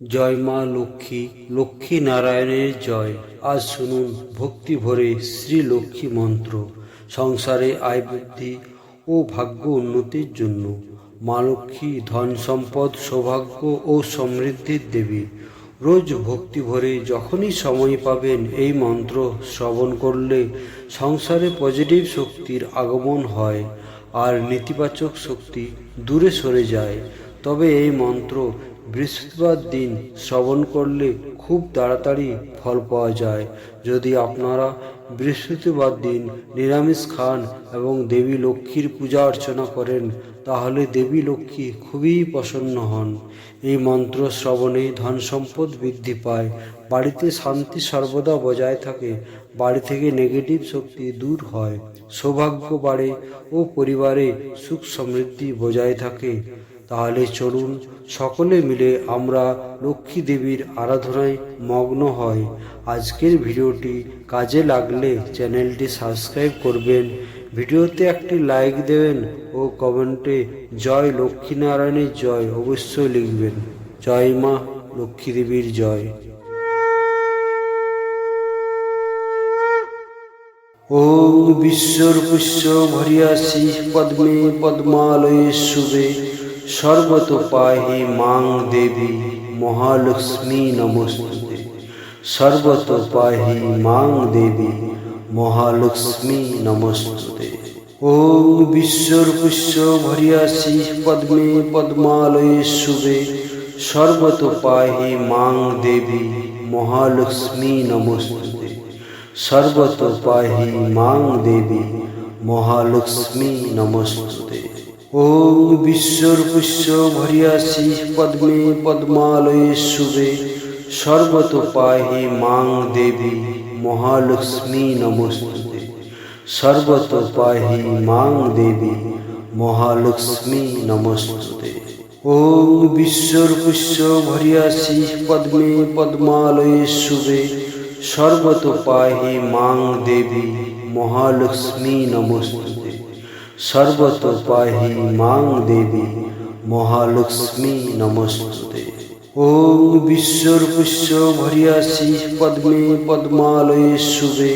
জয় মা লক্ষ্মী লক্ষ্মী নারায়ণের জয়। আজ শুনুন ভক্তি ভরে শ্রী লক্ষ্মী মন্ত্র। সংসারে আয় বৃদ্ধি ও ভাগ্য উন্নতির জন্য। মা লক্ষ্মী ধন সম্পদ, সৌভাগ্য ও সমৃদ্ধির দেবী। রোজ ভক্তি ভরে যখনই সময় পাবেন এই মন্ত্র শ্রবণ করলে সংসারে পজিটিভ শক্তির আগমন হয় আর নেতিবাচক শক্তি দূরে সরে যায়। তবে এই মন্ত্র বৃহস্পতিবার দিন শ্রবণ করলে খুব তাড়াতাড়ি ফল পাওয়া যায়। যদি আপনারা বৃহস্পতিবার দিন নিরামিষ খান এবং দেবী লক্ষ্মীর পূজা অর্চনা করেন, তাহলে দেবী লক্ষ্মী খুবই প্রসন্ন হন। এই মন্ত্র শ্রবণে ধন সম্পদ বৃদ্ধি পায়। বাড়িতে শান্তি সর্বদা বজায় থাকে। বাড়ি থেকে নেগেটিভ শক্তি দূর হয়। সৌভাগ্য বাড়ে ও পরিবারে সুখ সমৃদ্ধি বজায় থাকে। তাহলে চলুন সকলে মিলে আমরা লক্ষ্মী দেবীর আরাধনায় মগ্ন হয় আজকের ভিডিওটি কাজে লাগলে চ্যানেলটি সাবস্ক্রাইব করবেন। ভিডিওতে একটি লাইক দেবেন ও কমেন্টে জয় লক্ষ্মীনারায়ণের জয় অবশ্যই লিখবেন। জয় মা লক্ষ্মী দেবীর জয়। ওম বিশ্বর পুষ্য ভরিয়াসি পদ্মে পদ্মালয়ে শুভে সর্বত পাহি মাং দেবী মহালক্ষ্মী নমস্তুতে। সর্বত পাহি মাং দেবী মহালক্ষ্মী নমস্তুতে। ওম বিশ্বর পুষ্য ভরিয়াসি পদ্মে পদ্মালয়ে শুভে। সর্বত পাহি মাং দেবী মহালক্ষ্মী নমস্তুতে। সর্বত পাহি মাং দেবী মহালক্ষ্মী নমস্তুতে। ওম বিশ্বর পুষ্য ভরিয়াসি পদ্মে পদ্মালয়ে শুভে সর্বত পাহি মাং দেবী মহালক্ষ্মী নমস্তুতে। সর্বত পাহি মাং দেবী মহালক্ষ্মী নমস্তুতে। ওম বিশ্বর পুষ্য ভরিয়াসি পদ্মে পদ্মালয়ে শুভে সর্বত পাহি মাং দেবী মহালক্ষ্মী নমস্তুতে। সর্বত পাহি মাং দেবী মহালক্ষ্মী নমস্তুতে। ওম বিশ্বর পুষ্য ভরিয়াসি পদ্মে পদ্মালয়ে শুভে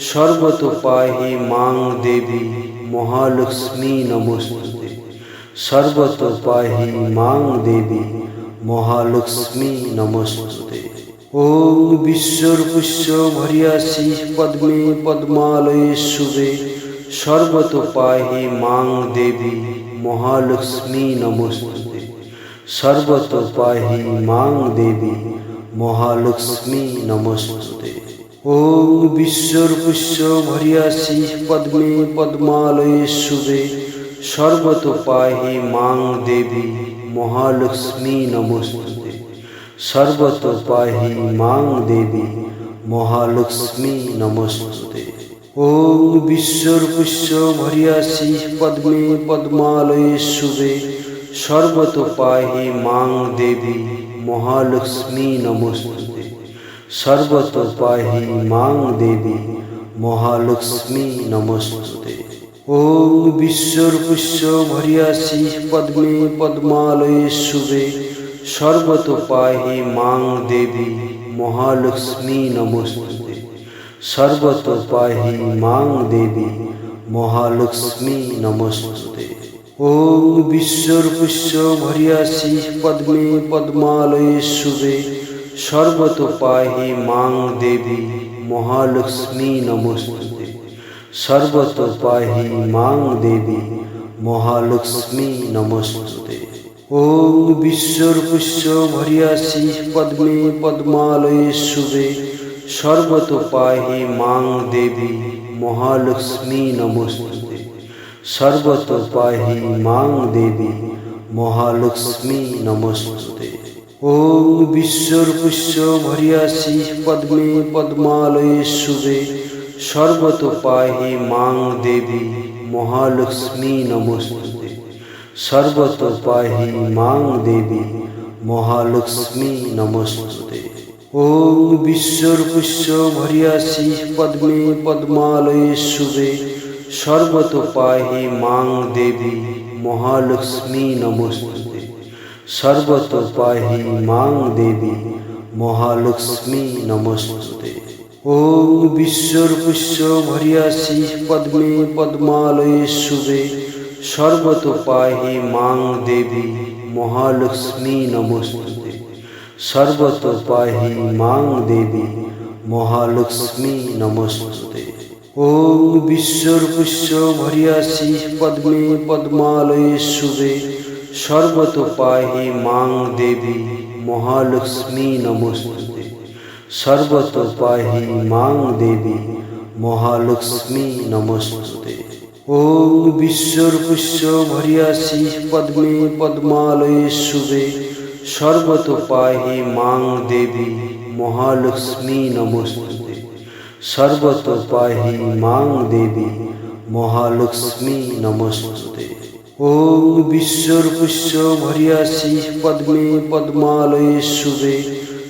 সর্বত পাহি মাং দেবী মহালক্ষ্মী নমস্তুতে। সর্বত পাহি মাং দেবী মহালক্ষ্মী নমস্তুতে। ওম বিশ্বর পুষ্য ভরিয়াসি পদ্মে পদ্মালয়ে শুভে সর্বত পাহি মাং দেবী মহালক্ষ্মী নমস্তুতে। সর্বত পাহি মাং দেবী মহালক্ষ্মী নমস্তুতে। ওম বিশ্বর পুষ্য ভরিয়াসি পদ্মে পদ্মালয়ে শুভে সর্বত পাহি মাং দেবী মহালক্ষ্মী নমস্তুতে। সর্বত পাহি মাং দেবী মহালক্ষ্মী নমস্তুতে। ওম বিশ্বর পুষ্য ভরিয়াসি পদ্মে পদ্মালয়ে শুভে সর্বত পাহি মাং দেবী মহালক্ষ্মী নমস্তুতে। সর্বত পাহি মাং দেবী মহালক্ষ্মী নমস্তুতে। ওম বিশ্বর পুষ্য ভরিয়াসি পদ্মে পদ্মালয়ে শুভে সর্বত পাহি মাং দেবী মহালক্ষ্মী নমস্তুতে। সর্বত পাহি মাং দেবী মহালক্ষ্মী নমস্তুতে। ওম বিশ্বর পুষ্য ভরিয়াসি পদ্মে পদ্মালয়ে শুভে সর্বত পাহি মাং দেবী মহালক্ষ্মী নমস্তুতে। সর্বত পাহি মাং দেবী মহালক্ষ্মী নমস্তুতে। ওম বিশ্বর পুষ্য ভরিয়াসি পদ্মে পদ্মালয়ে শুভে সর্বত পাহি মাং দেবী মহালক্ষ্মী নমস্তুতে। সর্বত পাহি মাং দেবী মহালক্ষ্মী নমস্তুতে। ওম বিশ্বর পুষ্য ভরিয়াসি পদ্মে পদ্মালয়ে শুভে সর্বত পাহি মাং দেবী মহালক্ষ্মী নমস্তুতে। সর্বত পাহি মাং দেবী মহালক্ষ্মী নমস্তুতে। ওম বিশ্বর পুষ্য ভরিয়াসি পদ্মে পদ্মালয়ে শুভে সর্বত পাহি মাং দেবী মহালক্ষ্মী নমস্তুতে। সর্বত পাহি মাং দেবী মহালক্ষ্মী নমস্তুতে। ওম বিশ্বর পুষ্য ভরিয়াসি পদ্মে পদ্মালয়ে শুভে সর্বত পাহি মাং দেবী মহালক্ষ্মী নমস্তুতে। সর্বত পাহি মাং দেবী মহালক্ষ্মী নমস্তুতে। ওম বিশ্বর পুষ্য ভরিয়াসি পদ্মে পদ্মালয়ে শুভে সর্বত পাহি মাং দেবী মহালক্ষ্মী নমস্তুতে। সর্বত পাহি মাং দেবী মহালক্ষ্মী নমস্তুতে। ওম বিশ্বর পুষ্য ভরিয়াসি পদ্মে পদ্মালয়ে শুভে সর্বত পাহি মাং দেবী মহালক্ষ্মী নমস্তুতে। সর্বত পাহি মাং দেবী মহালক্ষ্মী নমস্তুতে। ওম বিশ্বর পুষ্য ভরিয়াসি পদ্মে পদ্মালয়ে শুভে।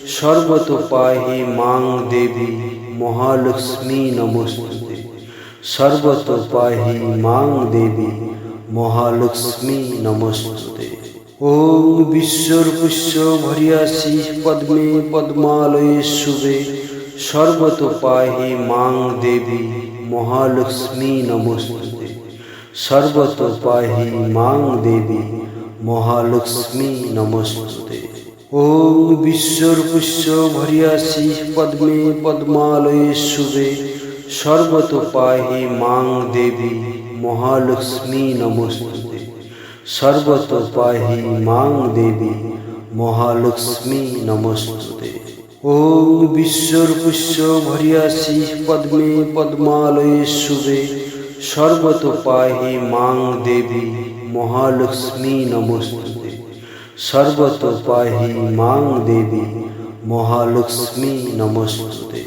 সর্বত পাহি মাং দেবী মহালক্ষ্মী নমস্তুতে। সর্বত পাহি মাং দেবী মহালক্ষ্মী নমস্তুতে। ওম বিশ্বর পুষ্য ভরিয়াসি পদ্মে পদ্মালয়ে শুভে। সর্বত পাহি মাং দেবী মহালক্ষ্মী নমস্তুতে। সর্বত পাহি মাং দেবী মহালক্ষ্মী নমস্তুতে। ওম বিশ্বর পুষ্য ভরিয়াসি পদ্মে পদ্মালয়ে শুভে। সর্বত পাহি মাং দেবী মহালক্ষ্মী নমস্তুতে। সর্বত পাহি মাং দেবী মহালক্ষ্মী নমস্তুতে। ওম বিশ্বর পুষ্য ভরিয়াসি পদ্মে পদ্মালয়ে শুভে সর্বত পাহি মাং দেবী মহালক্ষ্মী নমস্তুতে। সর্বত পাহি মাং দেবী মহালক্ষ্মী নমস্তুতে।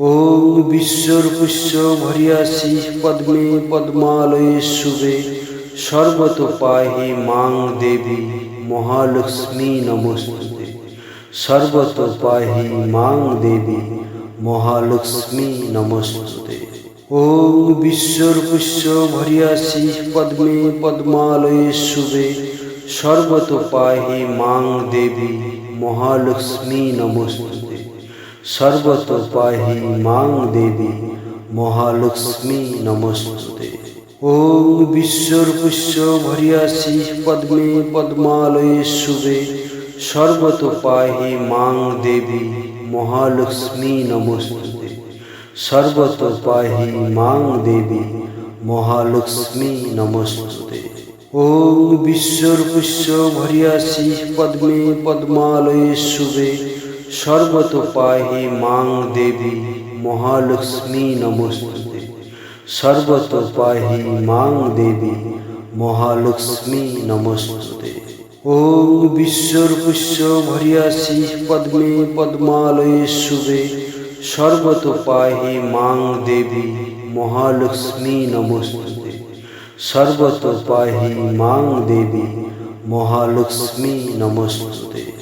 ওম বিশ্বর পুষ্য ভরিয়াসি পদ্মে পদ্মালয়ে শুভে সর্বত পাহি মাং দেবী মহালক্ষ্মী নমস্তুতে। সর্বত পাহি মাং দেবী মহালক্ষ্মী নমস্তুতে। ওম বিশ্বর পুষ্য ভরিয়াসি পদ্মে পদ্মালয়ে শুভে। সর্বত পাহি মাং দেবী মহালক্ষ্মী নমস্তুতে। সর্বত পাহি মাং দেবী মহালক্ষ্মী নমস্তুতে। ওম বিশ্বর পুষ্য ভরিয়াসি পদ্মে পদ্মালয়ে শুভে। সর্বত পাহি মাং দেবী মহালক্ষ্মী নমস্তুতে। সর্বত পাহি মাং দেবী মহালক্ষ্মী নমস্তুতে। ওম বিশ্বর পুষ্য ভরিয়াসি পদ্মে পদ্মালয়ে শুভে। সর্বত পাহি মাং দেবী মহালক্ষ্মী নমস্তুতে। সর্বত পাহি মাং দেবী মহালক্ষ্মী নমস্তুতে। ওম বিশ্বর পুষ্য ভরিয়াসি পদ্মে পদ্মালয়ে শুভে সর্বত পাহি মাং দেবী মহালক্ষ্মী নমস্তুতে। সর্বত পাহি মাং দেবী মহালক্ষ্মী নমস্তুতে।